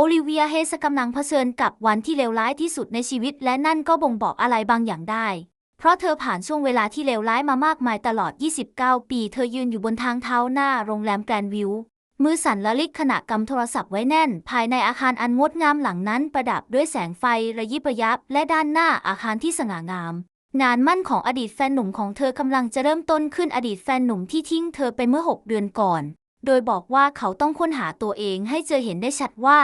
โอลิเวียเฮสกำลังเผชิญกับวันที่เลวร้ายที่สุดในชีวิต และนั่นก็บ่งบอกอะไรบางอย่างได้ เพราะเธอผ่านช่วงเวลาที่เลวร้ายมามากมายตลอด 29 ปี เธอยืนอยู่บนทางเท้าหน้าโรงแรมแกรนด์วิว มือสั่นละลิกขณะกำโทรศัพท์ไว้แน่น ภายในอาคารอันงดงามหลังนั้นประดับด้วยแสงไฟระยิบระยับ และด้านหน้าอาคารที่สง่างาม งานมั่นของอดีตแฟนหนุ่มของเธอกำลังจะเริ่มต้นขึ้นอดีตแฟนหนุ่มที่ทิ้งเธอไปเมื่อ 6 เดือนก่อน โดยบอกว่าเขาต้องค้นหาตัวเองให้เจอเห็นได้ชัดว่า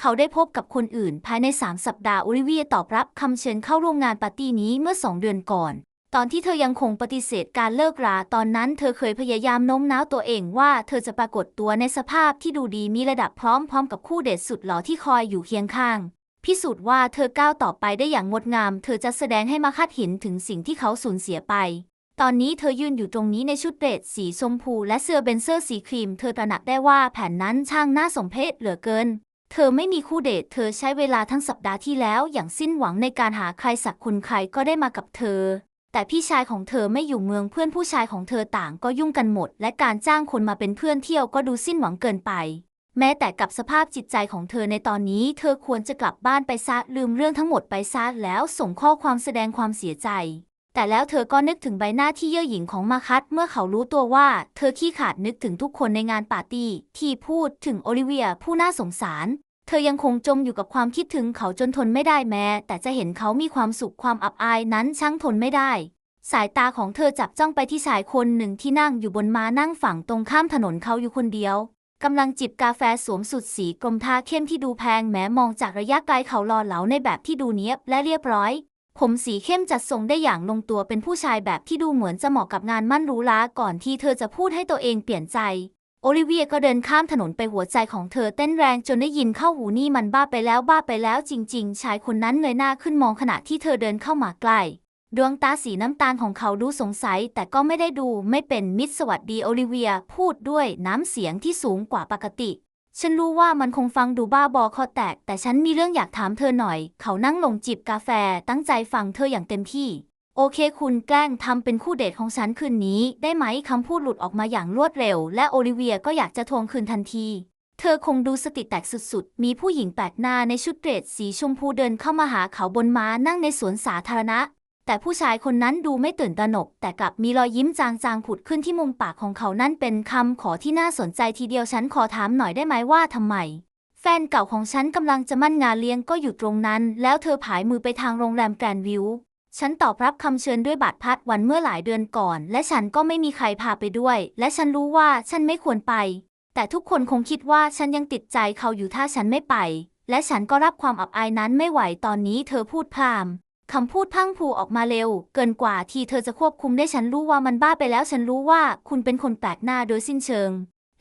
เขาได้พบกับคนอื่น ภายใน 3 สัปดาห์โอลิเวียตอบรับคำเชิญเข้าร่วมงานปาร์ตี้นี้เมื่อ 2 เดือนก่อน ตอนที่เธอยังคงปฏิเสธการเลิกรา ตอนนั้นเธอเคยพยายามโน้มน้าวตัวเองว่าเธอจะปรากฏตัวในสภาพที่ดูดีมีระดับพร้อมๆกับคู่เดทสุดหล่อที่คอยอยู่เคียงข้าง พิสูจน์ว่าเธอก้าวต่อไปได้อย่างงดงาม เธอจะแสดงให้มาคัดเห็นถึงสิ่งที่เขาสูญเสียไปตอนนี้เธอยืนอยู่ตรงนี้ในชุดเดรสสีชมพูและเสื้อเบนเซอร์สีครีม เธอตระหนักได้ว่าแผนนั้นช่างน่าสมเพชเหลือเกิน เธอไม่มีคู่เดท เธอใช้เวลาทั้งสัปดาห์ที่แล้วอย่างสิ้นหวังในการหาใครสักคนใครก็ได้มากับเธอ แต่พี่ชายของเธอไม่อยู่เมืองเพื่อนผู้ชายของเธอต่างก็ยุ่งกันหมด และการจ้างคนมาเป็นเพื่อนเที่ยวก็ดูสิ้นหวังเกินไป แม้แต่กับสภาพจิตใจของเธอในตอนนี้ เธอควรจะกลับบ้านไปซะลืมเรื่องทั้งหมดไปซะแล้วส่งข้อความแสดงความเสียใจ แต่แล้วเธอก็นึกถึงใบหน้าที่เย่อหยิ่งของมาคัตเมื่อเขารู้ตัวว่า เธอขี้ขาดนึกถึงทุกคนในงานปาร์ตี้ที่พูดถึงโอลิเวียผู้น่าสงสาร เธอยังคงจมอยู่กับความคิดถึงเขาจนทนไม่ได้แม้ แต่จะเห็นเขามีความสุขความอับอายนั้นช่างทนไม่ได้ สายตาของเธอจับจ้องไปที่ชายคนหนึ่งที่นั่งอยู่บนม้านั่งฝั่งตรงข้ามถนนเขาอยู่คนเดียวกำลังจิบกาแฟสวมสุดสีกรมทาเข้มที่ดูแพงแม้มองจากระยะไกลเขาหล่อเหลาในแบบที่ดูเนี้ยบและเรียบร้อย ผมสีเข้มจัดทรงได้อย่างลงตัวเป็นผู้ชายแบบที่ดูเหมือนจะเหมาะกับงานมั่นรูหราก่อนที่เธอจะพูดให้ตัวเองเปลี่ยนใจ โอลิเวียก็เดินข้ามถนนไปหัวใจของเธอเต้นแรงจนได้ยินเข้าหูนี่มันบ้าไปแล้วบ้าไปแล้วจริง ๆ ชายคนนั้นเงยหน้าขึ้นมองขณะที่เธอเดินเข้ามาใกล้ดวงตาสีน้ำตาลของเขาดูสงสัย แต่ก็ไม่ได้ดูไม่เป็นมิตรสวัสดีโอลิเวียพูดด้วยน้ำเสียงที่สูงกว่าปกติ ฉันรู้ว่ามันคงฟังดูบ้าบอคอแตก แต่ฉันมีเรื่องอยากถามเธอหน่อย เขานั่งลงจิบกาแฟตั้งใจฟังเธออย่างเต็มที่ โอเคคุณแกล้งทำเป็นคู่เดทของฉันคืนนี้ ได้ไหมคำพูดหลุดออกมาอย่างรวดเร็ว และโอลิเวียก็อยากจะทวงคืนทันที เธอคงดูสติแตกสุดๆ มีผู้หญิงแปลกหน้าในชุดเดรสสีชมพูเดินเข้ามาหาเขาบนม้านั่งในสวนสาธารณะ แต่ผู้ชายคนนั้นดูไม่ตื่นตระหนก แต่กลับมีรอยยิ้มจางๆผุดขึ้นที่มุมปากของเขานั่นเป็นคำขอที่น่าสนใจทีเดียวฉันขอถามหน่อยได้ไหมว่าทำไม แฟนเก่าของฉันกำลังจะมั่นงานเลี้ยงก็อยู่ตรงนั้น แล้วเธอผายมือไปทางโรงแรมแกรนด์วิวฉันตอบรับคำเชิญด้วยบัตรพัดวันเมื่อหลายเดือนก่อน และฉันก็ไม่มีใครพาไปด้วย และฉันรู้ว่าฉันไม่ควรไป แต่ทุกคนคงคิดว่าฉันยังติดใจเขาอยู่ถ้าฉันไม่ไป และฉันก็รับความอับอายนั้นไม่ไหวตอนนี้เธอพูดพราม คำพูดพังพรูออกมาเร็ว เกินกว่าที่เธอจะควบคุมได้ฉันรู้ว่ามันบ้าไปแล้วฉันรู้ว่าคุณเป็นคนแปลกหน้าโดยสิ้นเชิง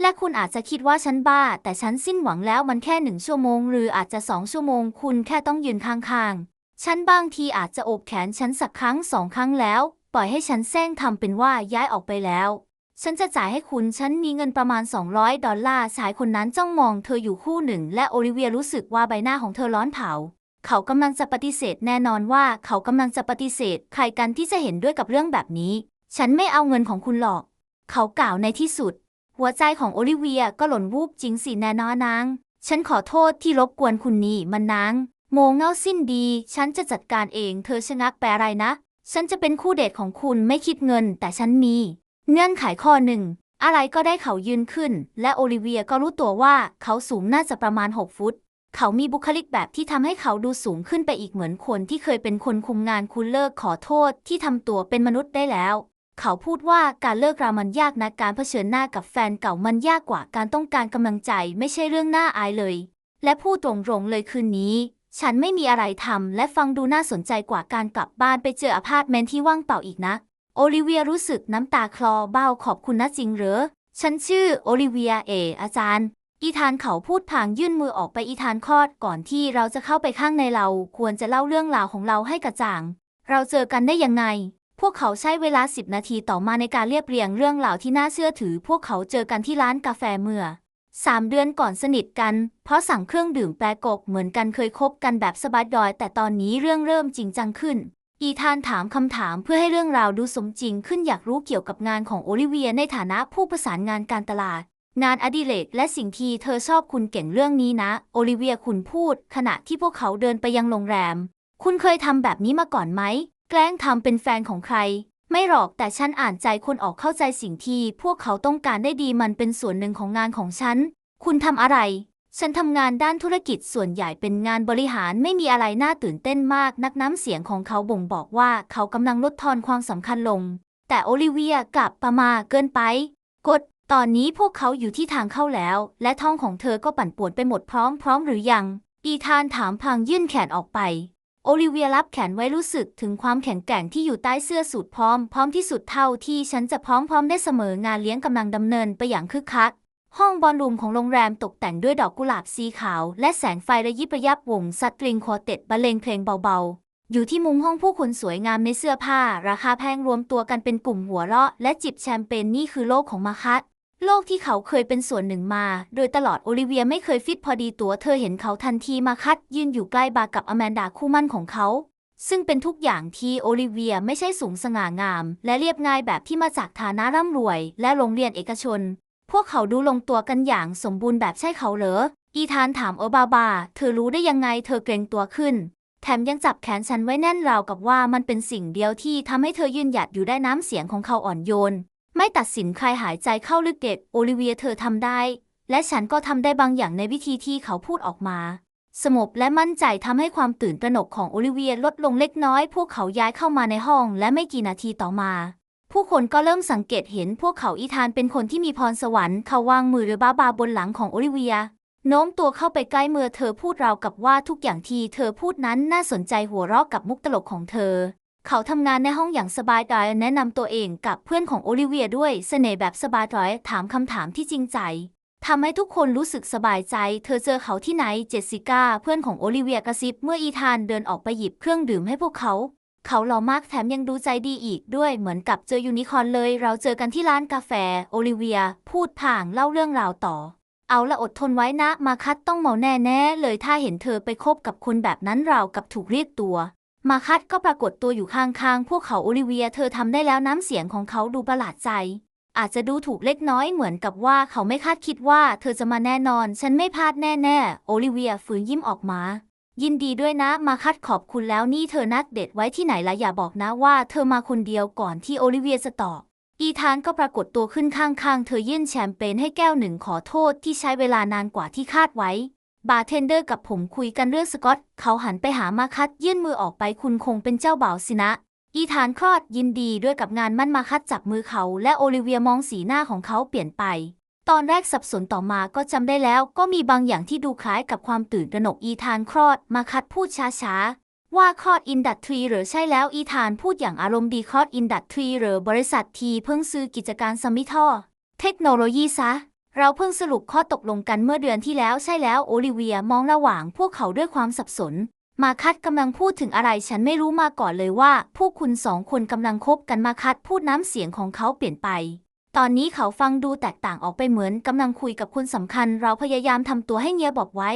และคุณอาจจะคิดว่าฉันบ้า แต่ฉันสิ้นหวังแล้วมันแค่หนึ่งชั่วโมง หรืออาจจะสองชั่วโมง คุณแค่ต้องยืนข้างๆ ฉันบางทีอาจจะโอบแขนฉันสักครั้งสองครั้งแล้ว ปล่อยให้ฉันแซงทำเป็นว่าย้ายออกไปแล้ว ฉันจะจ่ายให้คุณฉันมีเงินประมาณ 200 ดอลลาร์ชายคนนั้นจ้องมองเธออยู่คู่หนึ่ง และโอลิเวียรู้สึกว่าใบหน้าของเธอร้อนเผา เขากำลังจะปฏิเสธแน่นอนว่าเขากำลังจะปฏิเสธ ใครกันที่จะเห็นด้วยกับเรื่องแบบนี้ ฉันไม่เอาเงินของคุณหรอก เขากล่าวในที่สุด หัวใจของโอลิเวียก็หล่นวูบจริงสิแน่นอนนาง ฉันขอโทษที่รบกวนคุณนี่มันนาง โมงเง่าสิ้นดี ฉันจะจัดการเอง เธอชะงักแปลอะไรนะ ฉันจะเป็นคู่เดทของคุณไม่คิดเงิน แต่ฉันมี เงื่อนไขข้อหนึ่งอะไรก็ได้เขายืนขึ้น และโอลิเวียก็รู้ตัวว่าเขาสูงน่าจะประมาณ 6 ฟุต เขามีบุคลิกแบบที่ทำให้เขาดูสูงขึ้นไปอีกเหมือนคนที่เคยเป็นคนคุมงานคุณเลิกขอโทษที่ทำตัวเป็นมนุษย์ได้แล้ว เขาพูดว่าการเลิกรามันยากนะการเผชิญหน้ากับแฟนเก่ามันยากกว่าการต้องการกำลังใจไม่ใช่เรื่องน่าอายเลย และพูดตรงๆเลยคืนนี้ ฉันไม่มีอะไรทำและฟังดูน่าสนใจกว่าการกลับบ้านไปเจออพาร์ตเมนต์ที่ว่างเปล่าอีกนะ โอลิเวียรู้สึกน้ำตาคลอเบ้าขอบคุณนะจริงเหรอฉันชื่อโอลิเวียเออาจารย์ อีธานเขาพูดพางยื่นมือออกไปอีธานคลอดก่อนที่เราจะเข้าไปข้างในเราควรจะเล่าเรื่องราวของเราให้กระจ่าง เราเจอกันได้ยังไง พวกเขาใช้เวลาสิบนาทีต่อมาในการเรียบเรียงเรื่องราวที่น่าเชื่อถือ พวกเขาเจอกันที่ร้านกาแฟเมื่อสามเดือนก่อนสนิทกัน เพราะสั่งเครื่องดื่มแปรกบเหมือนกันเคยคบกันแบบสบายดอย แต่ตอนนี้เรื่องเริ่มจริงจังขึ้น อีธานถามคำถามเพื่อให้เรื่องราวดูสมจริงขึ้นอยากรู้เกี่ยวกับงานของโอลิเวียในฐานะผู้ประสานงานการตลาด งานอดิเรกและสิ่งที่เธอชอบคุณเก่งเรื่องนี้นะ โอลิเวียคุณพูด ขณะที่พวกเขาเดินไปยังโรงแรม คุณเคยทำแบบนี้มาก่อนไหม แกล้งทำเป็นแฟนของใคร ไม่หรอกแต่ฉันอ่านใจคนออกเข้าใจสิ่งที่พวกเขาต้องการได้ดีมันเป็นส่วนหนึ่งของงานของฉัน คุณทำอะไร ฉันทำงานด้านธุรกิจส่วนใหญ่เป็นงานบริหารไม่มีอะไรน่าตื่นเต้นมากนักน้ำเสียงของเขาบ่งบอกว่าเขากำลังลดทอนความสำคัญลง แต่โอลิเวียกลับประมาเกินไป กด ตอนนี้พวกเขาอยู่ที่ทางเข้าแล้ว และท้องของเธอก็ปั่นป่วนไปหมดพร้อมพร้อมหรือยัง อีธานถามพลางยื่นแขนออกไป โอลิเวียรับแขนไว้รู้สึกถึงความแข็งแกร่งที่อยู่ใต้เสื้อสูทพร้อม พร้อมที่สุดเท่าที่ฉันจะพร้อมพร้อมได้เสมองานเลี้ยงกำลังดำเนินไปอย่างคึกคัก ห้องบอลรูมของโรงแรมตกแต่งด้วยดอกกุหลาบสีขาว และแสงไฟระยิบระยับวงสตริงคอเต็ตบรรเลงเพลงเบาๆอยู่ที่มุมห้องผู้คนสวยงามในเสื้อผ้า ราคาแพงรวมตัวกันเป็นกลุ่มหัวเราะ และจิบแชมเปญนี่คือโลกของมาคัต โลกที่เขาเคยเป็นส่วนหนึ่งมา โดยตลอดโอลิเวียไม่เคยฟิตพอดีตัวเธอเห็นเขาทันทีมาคัด ยืนอยู่ใกล้บาร์กับอแมนดาคู่มั่นของเขา ซึ่งเป็นทุกอย่างที่โอลิเวียไม่ใช่สูงสง่างาม และเรียบง่ายแบบที่มาจากฐานะร่ำรวย และโรงเรียนเอกชน พวกเขาดูลงตัวกันอย่างสมบูรณ์แบบใช่เขาเหรออีธานถามเออบาบา เธอรู้ได้ยังไงเธอเกรงตัวขึ้น แถมยังจับแขนฉันไว้แน่นราวกับว่ามันเป็นสิ่งเดียวที่ทำให้เธอยืนหยัดอยู่ได้น้ำเสียงของเขาอ่อนโยน ไม่ตัดสินใครหายใจเข้าลึกเด็กโอลิเวียเธอทำได้ และฉันก็ทำได้บางอย่างในวิธีที่เขาพูดออกมา สงบและมั่นใจทำให้ความตื่นตระหนกของโอลิเวียลดลงเล็กน้อย พวกเขาย้ายเข้ามาในห้อง และไม่กี่นาทีต่อมา ผู้คนก็เริ่มสังเกตเห็นพวกเขาอีธานเป็นคนที่มีพรสวรรค์เขาวางมือหรือบ้าบาบนหลังของโอลิเวียโน้มตัวเข้าไปใกล้เมื่อเธอพูดราวกับว่าทุกอย่างที่เธอพูดนั้นน่าสนใจหัวเราะกับมุกตลกของเธอ เขาทำงานในห้องอย่างสบายใจแนะนำตัวเองกับเพื่อนของโอลิเวียด้วยเสน่ห์แบบสบายใจถามคำถามที่จริงใจทำให้ทุกคนรู้สึกสบายใจ เธอเจอเขาที่ไหน เจสสิก้า เพื่อนของโอลิเวียกระซิบเมื่ออีธานเดินออกไปหยิบเครื่องดื่มให้พวกเขา เขาหล่อมากแถมยังดูใจดีอีกด้วยเหมือนกับเจอยูนิคอร์นเลย เราเจอกันที่ร้านกาแฟ โอลิเวีย พูดผ่างเล่าเรื่องราวต่อ เอาละอดทนไว้นะ มาคัดต้องเมาแน่ๆเลยถ้าเห็นเธอไปคบกับคนแบบนั้นเรากับถูกเรียกตัว มาคัดก็ปรากฏตัวอยู่ข้างๆ พวกเขาโอลิเวียเธอทำได้แล้วน้ำเสียงของเขาดูประหลาดใจ อาจจะดูถูกเล็กน้อยเหมือนกับว่าเขาไม่คาดคิดว่าเธอจะมาแน่นอน ฉันไม่พลาดแน่ๆ โอลิเวียฝืนยิ้มออกมา ยินดีด้วยนะ มาคัดขอบคุณแล้วนี่เธอนัดเดทไว้ที่ไหนละอย่าบอกนะว่าเธอมาคนเดียวก่อนที่โอลิเวียจะตอบอีธานก็ปรากฏตัวขึ้นข้างๆ เธอยื่นแชมเปญให้แก้วหนึ่งขอโทษที่ใช้เวลานานกว่าที่คาดไว้ บาร์เทนเดอร์กับผมคุยกันเรื่องสกอต เขาหันไปหามาคัดยื่นมือออกไปคุณคงเป็นเจ้าบ่าวสินะ อีธานคลอดยินดีด้วยกับงานมั่นมาคัดจับมือเขา และโอลิเวียมองสีหน้าของเขาเปลี่ยนไป ตอนแรกสับสนต่อมาก็จำได้แล้วก็มีบางอย่างที่ดูคล้ายกับความตื่นตระหนกอีธานคลอดมาคัดพูดช้าๆ ว่าคลอดอินดัตทรีหรือใช่แล้วอีธานพูดอย่างอารมณ์ดีคลอดอินดัตทรีหรือบริษัททีเพิ่งซื้อกิจการสมิทอเทคโนโลยีซะ เราเพิ่งสรุปข้อตกลงกันเมื่อเดือนที่แล้วใช่แล้วโอลิเวียมองระหว่างพวกเขาด้วยความสับสน มาคัดกำลังพูดถึงอะไรฉันไม่รู้มาก่อนเลยว่า พวกคุณสองคนกำลังคบกันมาคัดพูดน้ำเสียงของเขาเปลี่ยนไป ตอนนี้เขาฟังดูแตกต่างออกไปเหมือนกำลังคุยกับคนสำคัญ เราพยายามทำตัวให้เงียบบอกไว้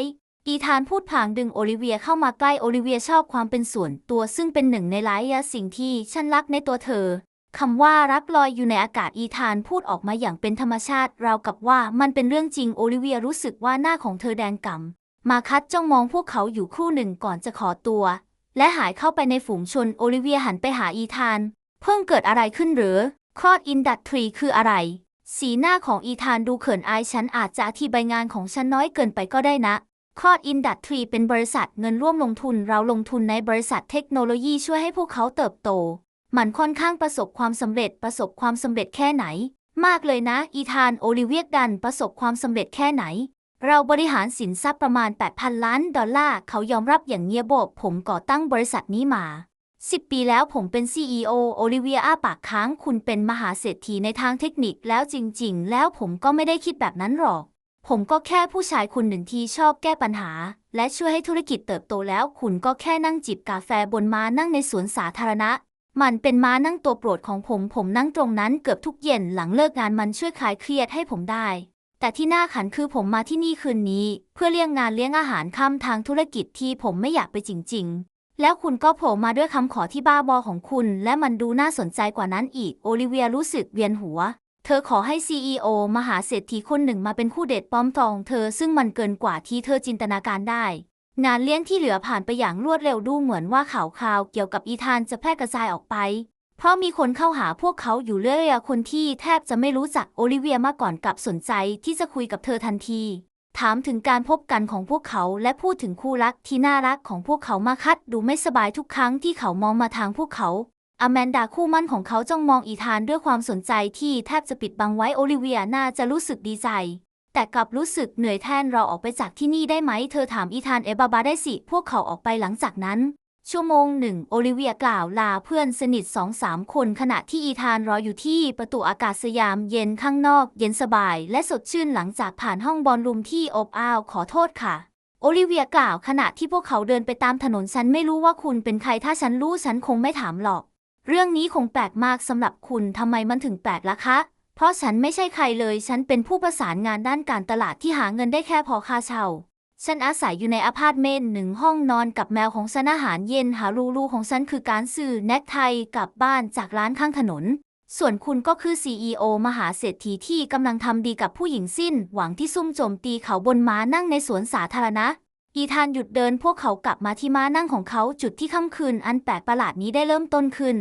อีธานพูดผางดึงโอลิเวียเข้ามาใกล้โอลิเวียชอบความเป็นส่วนตัวซึ่งเป็นหนึ่งในหลายสิ่งที่ฉันรักในตัวเธอ คำว่ารักลอยอยู่ในอากาศอีธานพูดออกมาอย่างเป็นธรรมชาติ ราวกับว่ามันเป็นเรื่องจริงโอลิเวียรู้สึกว่าหน้าของเธอแดงก่ำมาคัดจ้องมองพวกเขาอยู่ครู่หนึ่งก่อนจะขอตัว และหายเข้าไปในฝูงชนโอลิเวียหันไปหาอีธาน เพิ่งเกิดอะไรขึ้นหรือ คลอดอินดัตทรีคืออะไร สีหน้าของอีธานดูเขินอายฉันอาจจะอธิบายงานของฉันน้อยเกินไปก็ได้นะคลอดอินดัตทรีเป็นบริษัทเงินร่วมลงทุนเราลงทุนในบริษัทเทคโนโลยีช่วยให้พวกเขาเติบโต มันค่อนข้างประสบความสำเร็จประสบความสำเร็จแค่ไหน มากเลยนะ อีธานโอลิเวียดันประสบความสำเร็จแค่ไหน เราบริหารสินทรัพย์ประมาณ 8,000 ล้านดอลลาร์เขายอมรับอย่างเงียบบผมก่อตั้งบริษัทนี้มา 10 ปีแล้วผมเป็น CEO โอลิเวียอาปากค้างคุณเป็นมหาเศรษฐีในทางเทคนิคแล้วจริง ๆ แล้วผมก็ไม่ได้คิดแบบนั้นหรอก ผมก็แค่ผู้ชายคนหนึ่งที่ชอบแก้ปัญหา และช่วยให้ธุรกิจเติบโตแล้ว คุณก็แค่นั่งจิบกาแฟบนม้านั่งในสวนสาธารณะ มันเป็นม้านั่งตัวโปรดของผม ผมนั่งตรงนั้นเกือบทุกเย็นหลังเลิกงานมันช่วยคลายเครียดให้ผมได้ แต่ที่น่าขันคือผมมาที่นี่คืนนี้ เพื่อเลี้ยงงานเลี้ยงอาหารค่ำทางธุรกิจที่ผมไม่อยากไปจริง ๆ แล้วคุณก็โผล่มาด้วยคำขอที่บ้าบอของคุณ และมันดูน่าสนใจกว่านั้นอีก โอลิเวียรู้สึกเวียนหัว เธอขอให้ CEO มหาเศรษฐีคนหนึ่งมาเป็นคู่เดทปลอมทองเธอซึ่งมันเกินกว่าที่เธอจินตนาการได้ งานเลี้ยงที่เหลือผ่านไปอย่างรวดเร็วดูเหมือนว่าข่าวคราวเกี่ยวกับอีธานจะแพร่กระจายออกไป เพราะมีคนเข้าหาพวกเขาอยู่เรื่อยๆคนที่แทบจะไม่รู้จักโอลิเวียมาก่อนกลับสนใจที่จะคุยกับเธอทันที ถามถึงการพบกันของพวกเขาและพูดถึงคู่รักที่น่ารักของพวกเขามาคัดดูไม่สบายทุกครั้งที่เขามองมาทางพวกเขาอแมนดาคู่มั่นของเขาจ้องมองอีธานด้วยความสนใจที่แทบจะปิดบังไว้โอลิเวียน่าจะรู้สึกดีใจ แต่กลับรู้สึกเหนื่อยแทนเราออกไปจากที่นี่ได้ไหม เธอถามอีธานเอบาบาได้สิ พวกเขาออกไปหลังจากนั้น ชั่วโมงหนึ่งโอลิเวียกล่าวลาเพื่อนสนิทสองสามคนขณะที่อีธานรออยู่ที่ประตูอากาศสยามเย็นข้างนอก เย็นสบาย และสดชื่นหลังจากผ่านห้องบอลรูมที่อบอ้าวขอโทษค่ะโอลิเวียกล่าวขณะที่พวกเขาเดินไปตามถนนฉันไม่รู้ว่าคุณเป็นใครถ้าฉันรู้ฉันคงไม่ถามหรอก เรื่องนี้คงแปลกมากสำหรับคุณทำไมมันถึงแปลกล่ะคะ เพราะฉันไม่ใช่ใครเลย ฉันเป็นผู้ประสานงานด้านการตลาดที่หาเงินได้แค่พอค่าเช่า ฉันอาศัยอยู่ในอพาร์ตเมนต์หนึ่งห้องนอนกับแมวของฉันอาหารเย็นหารูรูของฉันคือการซื้อแน็กไทกลับบ้านจากร้านข้างถนน ส่วนคุณก็คือ CEO มหาเศรษฐีที่กำลังทำดีกับผู้หญิงสิ้น หวังที่ซุ่มโจมตีเขาบนม้านั่งในสวนสาธารณะ อีธานหยุดเดินพวกเขากลับมาที่ม้านั่งของเขาจุดที่ค่ำคืนอันแปลกประหลาดนี้ได้เริ่มต้นขึ้น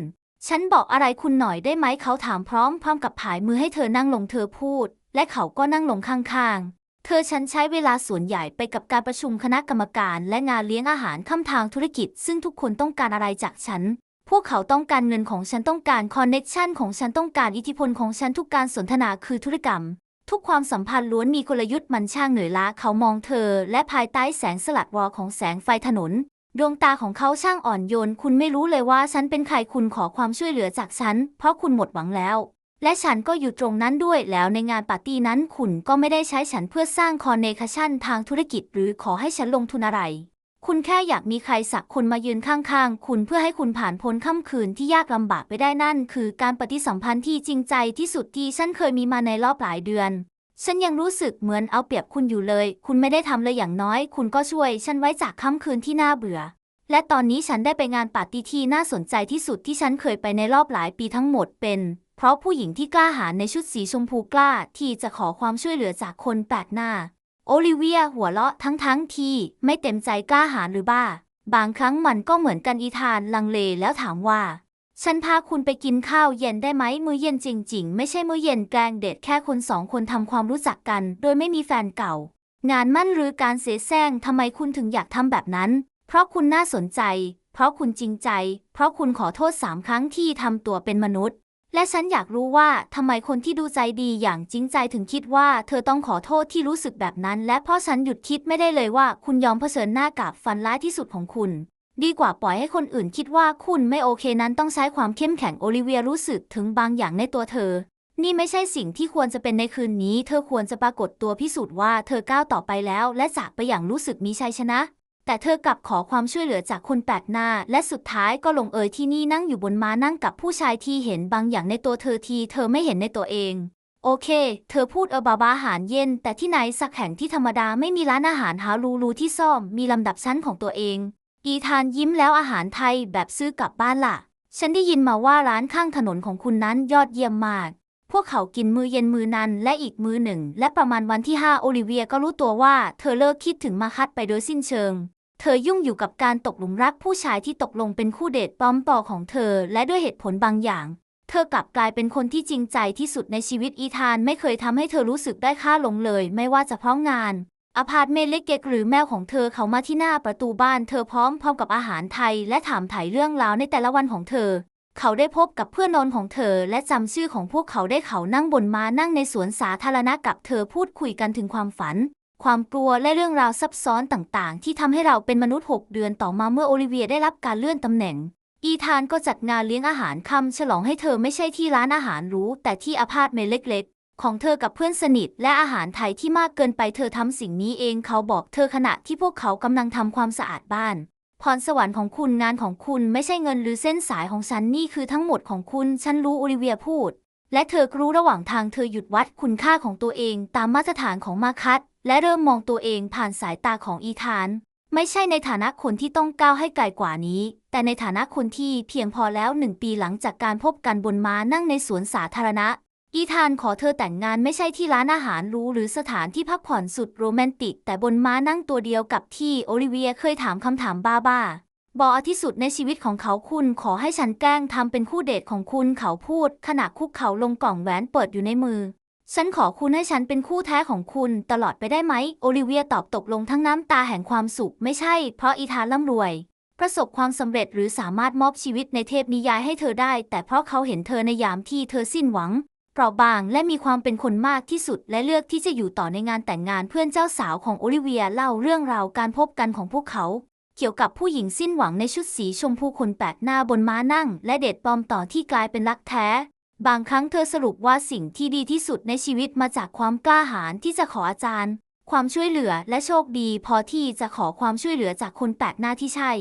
ฉันบอกอะไรคุณหน่อยได้ไหมเขาถามพร้อมพร้อมกับผายมือให้เธอนั่งลงเธอพูด และเขาก็นั่งลงข้างๆ เธอฉันใช้เวลาส่วนใหญ่ไปกับการประชุมคณะกรรมการและงานเลี้ยงอาหารค่ำทางธุรกิจ ซึ่งทุกคนต้องการอะไรจากฉัน พวกเขาต้องการเงินของฉันต้องการคอนเน็ชันของฉันต้องการอิทธิพลของฉันทุกการสนทนาคือธุรกรรม ทุกความสัมพันธ์ล้วนมีกลยุทธ์มันช่างเหนื่อยล้าเขามองเธอ และภายใต้แสงสลัดวอของแสงไฟถนน ดวงตาของเขาช่างอ่อนโยน คุณไม่รู้เลยว่าฉันเป็นใครคุณขอความช่วยเหลือจากฉัน เพราะคุณหมดหวังแล้ว และฉันก็อยู่ตรงนั้นด้วยแล้วในงานปาร์ตี้นั้นคุณก็ไม่ได้ใช้ฉันเพื่อสร้างคอนเนคชั่นทางธุรกิจ หรือขอให้ฉันลงทุนอะไร คุณแค่อยากมีใครสักคนมายืนข้างๆ คุณเพื่อให้คุณผ่านพ้นค่ำคืนที่ยากลำบากไปได้นั่น คือการปฏิสัมพันธ์ที่จริงใจที่สุดที่ฉันเคยมีมาในรอบหลายเดือน ฉันยังรู้สึกเหมือนเอาเปรียบคุณอยู่เลย คุณไม่ได้ทำเลยอย่างน้อย คุณก็ช่วย ฉันไว้จากค่ำคืนที่น่าเบื่อ และตอนนี้ฉันได้ไปงานปาร์ตี้ที่น่าสนใจที่สุดที่ฉันเคยไปในรอบหลายปีทั้งหมดเป็น เพราะผู้หญิงที่กล้าหาญในชุดสีชมพูกล้าที่จะขอความช่วยเหลือจากคนแปลกหน้า โอลิเวียหัวเราะทั้งทั้งที่ไม่เต็มใจกล้าหาญหรือบ้า บางครั้งมันก็เหมือนกันอีธานลังเลแล้วถามว่า ฉันพาคุณไปกินข้าวเย็นได้ไหมมื้อเย็นจริง ๆ ไม่ใช่มื้อเย็นแกล้งเดทแค่คนสองคนทำความรู้จักกัน โดยไม่มีแฟนเก่า งานมั่นหรือการเสแสร้งทำไมคุณถึงอยากทำแบบนั้น เพราะคุณน่าสนใจ เพราะคุณจริงใจ เพราะคุณขอโทษสามครั้งที่ทำตัวเป็นมนุษย์ และฉันอยากรู้ว่าทำไมคนที่ดูใจดีอย่างจริงใจถึงคิดว่า เธอต้องขอโทษที่รู้สึกแบบนั้น และเพราะฉันหยุดคิดไม่ได้เลยว่า คุณยอมเผชิญหน้ากับฟันร้ายที่สุดของคุณ ดีกว่าปล่อยให้คนอื่นคิดว่าคุณไม่โอเคนั้นต้องใช้ความเข้มแข็งโอลิเวียรู้สึกถึงบางอย่างในตัวเธอ นี่ไม่ใช่สิ่งที่ควรจะเป็นในคืนนี้ เธอควรจะปรากฏตัวพิสูจน์ว่าเธอก้าวต่อไปแล้ว และจากไปอย่างรู้สึกมีชัยชนะ แต่เธอกลับขอความช่วยเหลือจากคนแปลกหน้า และสุดท้ายก็ลงเอยที่นี่นั่งอยู่บนม้านั่งกับผู้ชายที่เห็นบางอย่างในตัวเธอที่เธอไม่เห็นในตัวเองโอเค เธอพูดเออบาบาอาหารเย็น แต่ที่ไหนสักแห่งที่ธรรมดาไม่มีร้านอาหารหารูรูที่ซ่อม มีลำดับชั้นของตัวเอง อีธานยิ้มแล้วอาหารไทยแบบซื้อกลับบ้านล่ะ ฉันได้ยินมาว่าร้านข้างถนนของคุณนั้นยอดเยี่ยมมาก พวกเขากินมือเย็นมือนั้นและอีกมือหนึ่ง และประมาณวันที่ 5 โอลิเวียก็รู้ตัวว่าเธอเลิกคิดถึงมาคัดไปโดยสิ้นเชิง เธอยุ่งอยู่กับการตกหลุมรักผู้ชายที่ตกลงเป็นคู่เดทปลอมปอของเธอ และด้วยเหตุผลบางอย่าง เธอกลับกลายเป็นคนที่จริงใจที่สุดในชีวิตอีธานไม่เคยทำให้เธอรู้สึกได้ค่าลงเลย ไม่ว่าจะเพราะงาน อพาร์ตเมนต์เล็กๆหรือแมวของเธอเขามาที่หน้าประตูบ้านเธอพร้อมพร้อมกับอาหารไทย และถามถ่ายเรื่องราวในแต่ละวันของเธอ เขาได้พบกับเพื่อนนอนของเธอ และจำชื่อของพวกเขาได้เขานั่งบนม้านั่งในสวนสาธารณะกับเธอพูดคุยกันถึงความฝัน ความกลัวและเรื่องราวซับซ้อนต่างๆ ที่ทำให้เราเป็นมนุษย์ 6 เดือนต่อมาเมื่อโอลิเวียได้รับการเลื่อนตำแหน่ง อีธานก็จัดงานเลี้ยงอาหารค่ำฉลองให้เธอไม่ใช่ที่ร้านอาหารหรูแต่ที่อพาร์ตเมนต์เล็ก ของเธอกับเพื่อนสนิทและอาหารไทยที่มากเกินไปเธอทำสิ่งนี้เองเขาบอกเธอขณะที่พวกเขากำลังทำความสะอาดบ้านพรสวรรค์ของคุณงานของคุณไม่ใช่เงินหรือเส้นสายของฉันนี่คือทั้งหมดของคุณ ฉันรู้โอลิเวียพูด และเธอรู้ระหว่างทางเธอหยุดวัดคุณค่าของตัวเองตามมาตรฐานของมาคัตและเริ่มมองตัวเองผ่านสายตาของอีธาน ไม่ใช่ในฐานะคนที่ต้องก้าวให้ไกลกว่านี้ แต่ในฐานะคนที่เพียงพอแล้วหนึ่งปีหลังจากการพบกันบนม้านั่งในสวนสาธารณะ อีธานขอเธอแต่งงานไม่ใช่ที่ร้านอาหารหรูหรือสถานที่พักผ่อนสุดโรแมนติก แต่บนม้านั่งตัวเดียวกับที่โอลิเวียเคยถามคำถามบ้าๆบอที่สุดในชีวิตของเขาคุณขอให้ฉันแกล้งทำเป็นคู่เดทของคุณเขาพูด ขณะคุกเข่าลงกล่องแหวนเปิดอยู่ในมือ ฉันขอคุณให้ฉันเป็นคู่แท้ของคุณ ตลอดไปได้ไหมโอลิเวียตอบตกลงทั้งน้ำตาแห่งความสุขไม่ใช่ เพราะอีธานร่ำรวยประสบความสำเร็จหรือสามารถมอบชีวิตในเทพนิยายให้เธอได้ แต่เพราะเขาเห็นเธอในยามที่เธอสิ้นหวัง เปราะบางและมีความเป็นคนมากที่สุดและเลือกที่จะอยู่ต่อในงานแต่งงานเพื่อนเจ้าสาวของโอลิเวียเล่าเรื่องราวการพบกันของพวกเขา เกี่ยวกับผู้หญิงสิ้นหวังในชุดสีชมพูคนแปลกหน้าบนม้านั่ง และเดทปลอมต่อที่กลายเป็นรักแท้ บางครั้งเธอสรุปว่าสิ่งที่ดีที่สุดในชีวิตมาจากความกล้าหาญที่จะขออาจารย์ ความช่วยเหลือและโชคดี พอที่จะขอความช่วยเหลือจากคนแปลกหน้าที่ใช่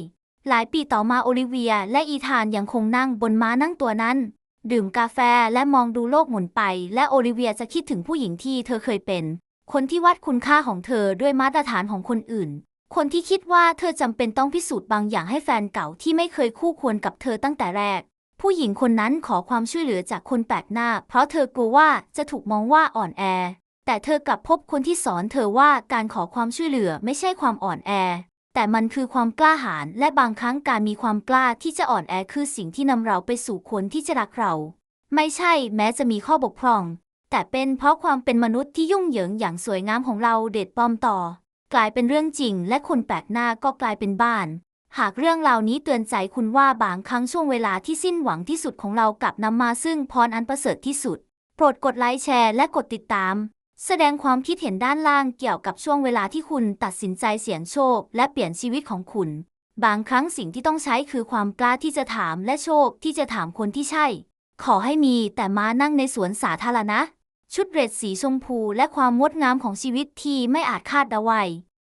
หลายปีต่อมาโอลิเวีย และอีธานยังคงนั่งบนม้านั่งตัวนั้น ดื่มกาแฟและมองดูโลกหมุนไป และโอลิเวียจะคิดถึงผู้หญิงที่เธอเคยเป็น คนที่วัดคุณค่าของเธอด้วยมาตรฐานของคนอื่น คนที่คิดว่าเธอจำเป็นต้องพิสูจน์บางอย่างให้แฟนเก่าที่ไม่เคยคู่ควรกับเธอตั้งแต่แรก ผู้หญิงคนนั้นขอความช่วยเหลือจากคนแปลกหน้า เพราะเธอกลัวว่าจะถูกมองว่าอ่อนแอ แต่เธอกลับพบคนที่สอนเธอว่าการขอความช่วยเหลือไม่ใช่ความอ่อนแอ แต่มันคือความกล้าหาญและบางครั้งการมีความกล้าที่จะอ่อนแอคือสิ่งที่นำเราไปสู่คนที่จะรักเรา ไม่ใช่แม้จะมีข้อบกพร่อง แต่เป็นเพราะความเป็นมนุษย์ที่ยุ่งเหยิงอย่างสวยงามของเราเด็ดปอมต่อ กลายเป็นเรื่องจริง และคนแปลกหน้าก็กลายเป็นบ้าน หากเรื่องรานี้เตือนใจคุณว่าบางครั้งช่วงเวลาที่สิ้นหวังที่สุดของเรากลับนำมาซึ่งพรอันประเสริฐที่สุด โปรดกดไลค์แชร์และกดติดตาม แสดงความคิดเห็นด้านล่างเกี่ยวกับช่วงเวลาที่คุณตัดสินใจเสี่ยงโชค และเปลี่ยนชีวิตของคุณ บางครั้งสิ่งที่ต้องใช้คือความกล้าที่จะถามและโชคที่จะถามคนที่ใช่ ขอให้มีแต่มานั่งในสวนสาธารณะ ชุดเรดสีชมพูและความงดงามของชีวิตที่ไม่อาจคาดเดาไว้